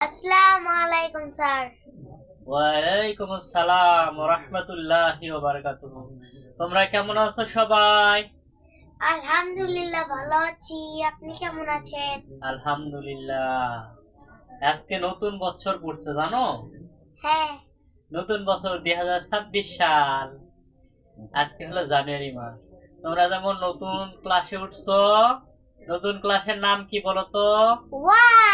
আসসালামু আলাইকুম স্যার ওয়ালাইকুম আসসালাম রহমতুল্লাহি বারাকাতুহু তোমরা কেমন আছো সবাই? আলহামদুলিল্লাহ ভালো আছি। আপনি কেমন আছেন? আলহামদুলিল্লাহ। আজকে নতুন বছর পড়ছে জানো? হ্যাঁ। নতুন বছর দুই হাজার ছাব্বিশ সাল। আজকে হলো জানুয়ারি মাস। তোমরা যেমন নতুন ক্লাসে উঠছো নতুন ক্লাসের নাম কি বলো তো? ওয়ান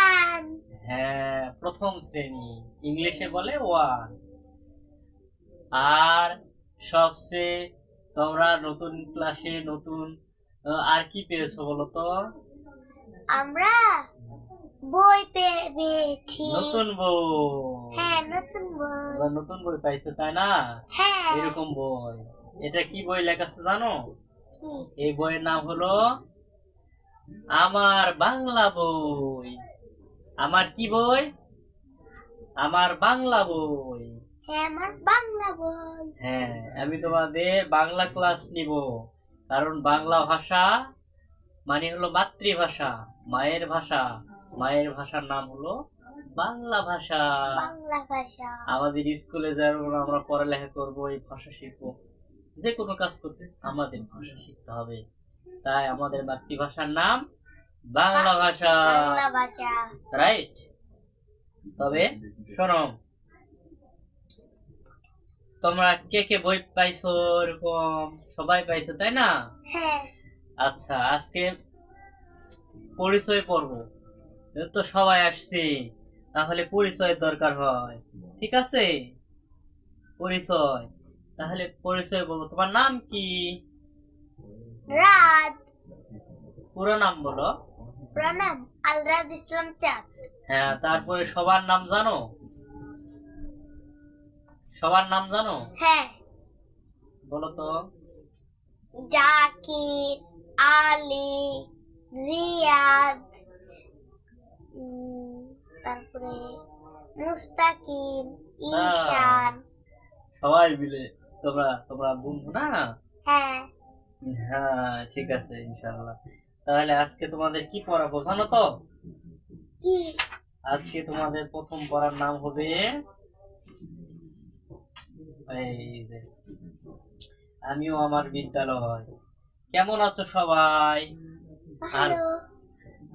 হ্যাঁ প্রথম শ্রেণি। ইংলিশে বলে ওয়ান আর সবচেয়ে তোমরা নতুন ক্লাসে নতুন আর কি পেয়েছ বলো তো? আমরা বই পেয়েছি। নতুন বই। হ্যাঁ নতুন বই। নতুন বই পাইছো তাই না? হ্যাঁ। এরকম বই। এটা কি বই লেখা আছে জানো? এই বইয়ের নাম হলো আমার বাংলা বই। আমার কি বই? আমার বাংলা বই। হ্যাঁ আমার বাংলা বই। হ্যাঁ আমি তোমাদের বাংলা ক্লাস নিব। কারণ বাংলা ভাষা মানে হলো মাতৃভাষা মায়ের ভাষা। মায়ের ভাষার নাম হলো বাংলা ভাষা। বাংলা ভাষা। আমাদের স্কুলে যেমন আমরা পড়ালেখা করব এই ভাষা শিখব যে কোনো কাজ করতে আমাদের ভাষা শিখতে হবে। তাই আমাদের মাতৃভাষার নাম বাংলা ভাষা বাংলা ভাষা। রাইট তবে শোনো তোমরা কে কে বই পাইছো এরকম সবাই পাইছো তাই না? হ্যাঁ। আচ্ছা আজকে পরিচয় পর্ব। তো সবাই আসছে তাহলে পরিচয়ের দরকার হয়। ঠিক আছে? পরিচয়। তাহলে পরিচয় বলো। তোমার নাম কি? রাত। পুরো নাম বলো। প্রণাম আলরাদ ইসলাম চাঁদ। হ্যাঁ তারপরে সবার নাম জানো? সবার নাম জানো? হ্যাঁ। বলো তো। জাকির আলী রিয়াদ তারপরে মুস্তাকিম ঈশান। সবাই মিলে তোমরা তোমরা বন্ধু না? হ্যাঁ। হ্যাঁ ঠিক আছে ইনশাল্লাহ তাহলে আজকে তোমাদের কি পড়া বোঝানো তো? আজকে তোমাদের প্রথম পড়ার নাম হবে আমিও আমার বিদ্যালয়। কেমন আছো সবাই?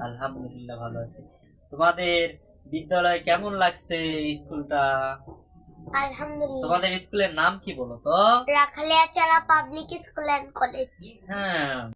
আলহামদুলিল্লাহ ভালো আছি। তোমাদের বিদ্যালয় কেমন লাগছে স্কুলটা? আলহামদুলিল্লাহ। তোমাদের স্কুলের নাম কি বলো তো? Public school and college. হ্যাঁ।